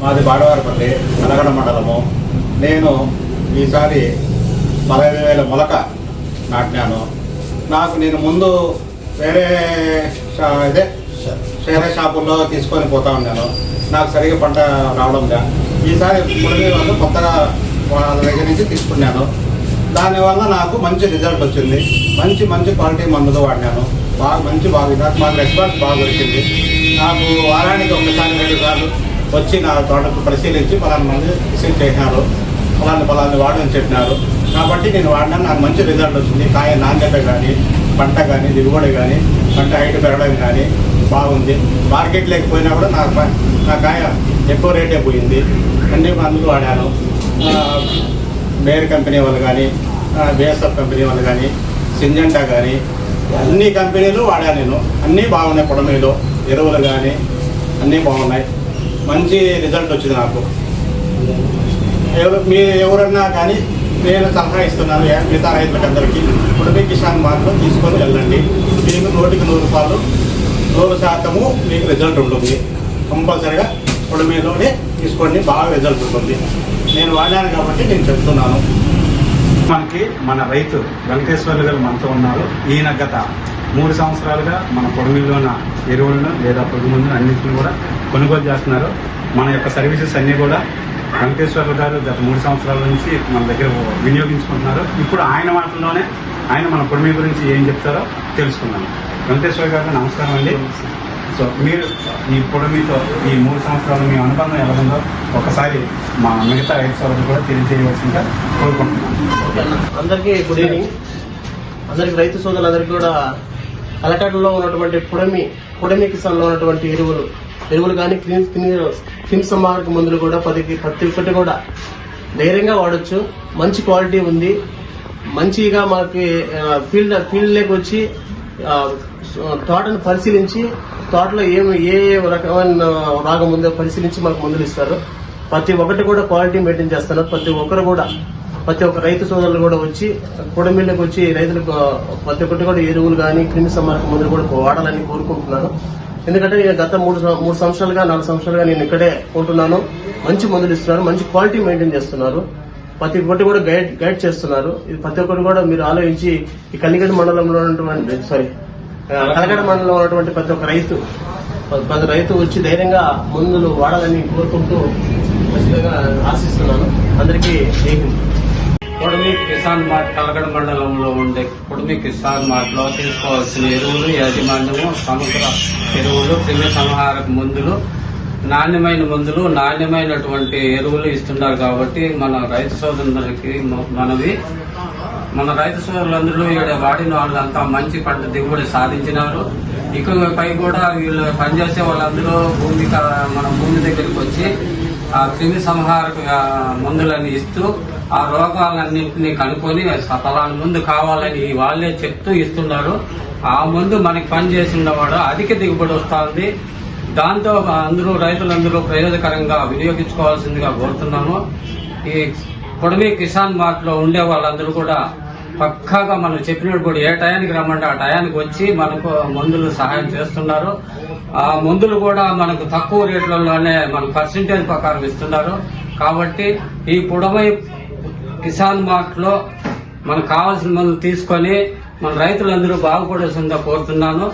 మాది బాడవారిపల్లి నలగడ మండలము. నేను ఈసారి పదహైదు వేల మొలక నాటినాను. నాకు నేను ముందు వేరే షా- ఇదే వేరే షాపుల్లో తీసుకొని పోతా ఉన్నాను. నాకు సరిగా పంట రావడం ఈసారి మురళి వాళ్ళు కొత్తగా వాళ్ళ దగ్గర నుంచి తీసుకున్నాను. దానివల్ల నాకు మంచి రిజల్ట్ వచ్చింది. మంచి మంచి క్వాలిటీ మందులు వాడినాను. బాగా మంచి బాగా నాకు మాకు రెస్పాన్స్ బాగా దొరికింది. నాకు వారానికి ఒకసారి రెండు సార్లు వచ్చి నా తోటకు పరిశీలించి పలానా మంది రిసీవ్ చేసినారు. పలాని పలాని వాడని చెప్పినారు. కాబట్టి నేను వాడినా నాకు మంచి రిజల్ట్ వచ్చింది. కాయ నాణ్యత కానీ పంట కానీ దిగుబడి కానీ పంట హైట్ పెరగడం కానీ బాగుంది. మార్కెట్ లేకపోయినా కూడా నాకు నా కాయ ఎక్కువ రేటే పోయింది. అన్ని మందులు వాడాను. బేర్ కంపెనీ వాళ్ళు కానీ బిఎస్ఎఫ్ కంపెనీ వాళ్ళు కానీ సింజంటా కానీ అన్ని కంపెనీలు వాడాను నేను. అన్నీ బాగున్నాయి పొడమీలో ఎరువులు కానీ అన్నీ బాగున్నాయి. మంచి రిజల్ట్ వచ్చింది నాకు. ఎవరు మీరు ఎవరన్నా కానీ నేను సలహా ఇస్తున్నాను మిగతా రైతులకు అందరికీ ఉడిపి కిసాన్ మార్గం తీసుకొని వెళ్ళండి. మీకు నూటికి నూరు రూపాయలు నూరు శాతము మీకు రిజల్ట్ ఉంటుంది. కంపల్సరిగా ఉడిమిలోనే తీసుకోండి బాగా రిజల్ట్ ఉంటుంది. నేను వాడాను కాబట్టి నేను చెప్తున్నాను. మనకి మన రైతు వెంకటేశ్వర్లు గారు మనతో ఉన్నారు. ఈయన గత మూడు సంవత్సరాలుగా మన పొడిమిలోన ఎరువులను లేదా పురుగు మందులు అన్నింటిని కూడా కొనుగోలు చేస్తున్నారు. మన యొక్క సర్వీసెస్ అన్నీ కూడా వెంకటేశ్వరరావు గారు గత మూడు సంవత్సరాల నుంచి మన దగ్గర వినియోగించుకుంటున్నారు. ఇప్పుడు ఆయన మాటల్లోనే ఆయన మన పొడిమి గురించి ఏం చెప్తారో తెలుసుకున్నాను వెంకటేశ్వర గారు నమస్కారం అండి. సో మీరు ఈ పొడిమితో ఈ మూడు సంవత్సరాలు మీ అనుబంధం ఎలా ఉందో ఒకసారి మా మిగతా రైతు సోదరులు కూడా తెలియజేయవలసిందిగా కోరుకుంటున్నాను అందరికీ గుడ్ ఈవినింగ్. అందరికి రైతు సోదరులందరికీ కూడా కలకట్టలో ఉన్నటువంటి పుడమి పుడమికి ఉన్నటువంటి ఎరువులు. ఎరువులు కానీ క్రీమ్ క్రీమ్ సంహారక మందులు కూడా ప్రతి ప్రతి ఒక్కటి కూడా. ధైర్యంగా వాడచ్చు. మంచి క్వాలిటీ ఉంది. మంచిగా మనకి ఫీల్డ్ ఫీల్డ్లోకి వచ్చి తోటను పరిశీలించి తోటలో ఏమి ఏ రకమైన రాగం ఉందో పరిశీలించి మనకు మందులు ఇస్తారు. ప్రతి ఒక్కటి కూడా క్వాలిటీ మెయింటైన్ చేస్తున్నారు ప్రతి ఒక్కరు కూడా. ప్రతి ఒక్క రైతు సోదరులు కూడా వచ్చి కుటుంబీళ్ళకి వచ్చి రైతులకు ప్రతి ఒక్కటి కూడా ఎరువులు కానీ క్రిమి సంహారక మందులు కూడా వాడాలని కోరుకుంటున్నాను. ఎందుకంటే నేను గత మూడు మూడు సంవత్సరాలుగా నాలుగు సంవత్సరాలుగా నేను ఇక్కడే ఉంటున్నాను. మంచి మందులు ఇస్తున్నారు మంచి క్వాలిటీ మెయింటైన్ చేస్తున్నారు. ప్రతి ఒక్కటి కూడా గైడ్ గైడ్ చేస్తున్నారు. ఇది ప్రతి ఒక్కటి కూడా మీరు ఆలోచించి ఈ కలిగడ మండలంలో ఉన్నటువంటి సారీ కలగడ మండలంలో ఉన్నటువంటి ప్రతి ఒక్క రైతు ప్రతి రైతు వచ్చి ధైర్యంగా మందులు వాడాలని కోరుకుంటూ ఖచ్చితంగా ఆశిస్తున్నాను. అందరికీ జై హింద్. కొడమి కిసాన్ మార్ట్ కలగడ మండలంలో ఉండే కొడమి కిసాన్ మార్ట్లో తీసుకోవాల్సిన ఎరువులు యాజమాన్యము సముద్ర ఎరువులు క్రిమి సంహారక మందులు నాణ్యమైన మందులు నాణ్యమైనటువంటి ఎరువులు ఇస్తున్నారు కాబట్టి మన రైతు సోదరులకి మనవి. మన రైతు సోదరులందరూ ఇక్కడ వాడిన వాళ్ళంతా మంచి పంట దిగుబడి సాధించినారు. ఇక పై కూడా వీళ్ళు పనిచేసే వాళ్ళందరూ భూమి క- మన భూమి దగ్గరికి వచ్చి క్రిమి సంహారక మందులన్నీ ఇస్తూ ఆ రోగాలన్నింటినీ కనుక్కొని ఫలానా ముందు కావాలని వాళ్ళే చెప్తూ ఇస్తున్నారు. ఆ ముందు మనకి పనిచేసినవాడు అధిక దిగుబడి వస్తుంది. దాంతో అందరూ రైతులందరూ ప్రయోజకరంగా వినియోగించుకోవాల్సిందిగా కోరుతున్నాము ఈ పొడమి కిసాన్ మార్ట్లో ఉండే వాళ్ళందరూ కూడా పక్కాగా మనం చెప్పినప్పుడు ఏ టయానికి రమ్మంటే ఆ టయానికి వచ్చి మనకు మందులు సహాయం చేస్తున్నారు. ఆ మందులు కూడా మనకు తక్కువ రేట్లలోనే మన పర్సంటేజ్ ప్రకారం ఇస్తున్నారు. కాబట్టి ఈ పొడవై కిసాన్ మార్ట్లో మనకు కావాల్సిన మందులు తీసుకొని మన రైతులందరూ బాగుపడాల్సిందిగా కోరుతున్నాను.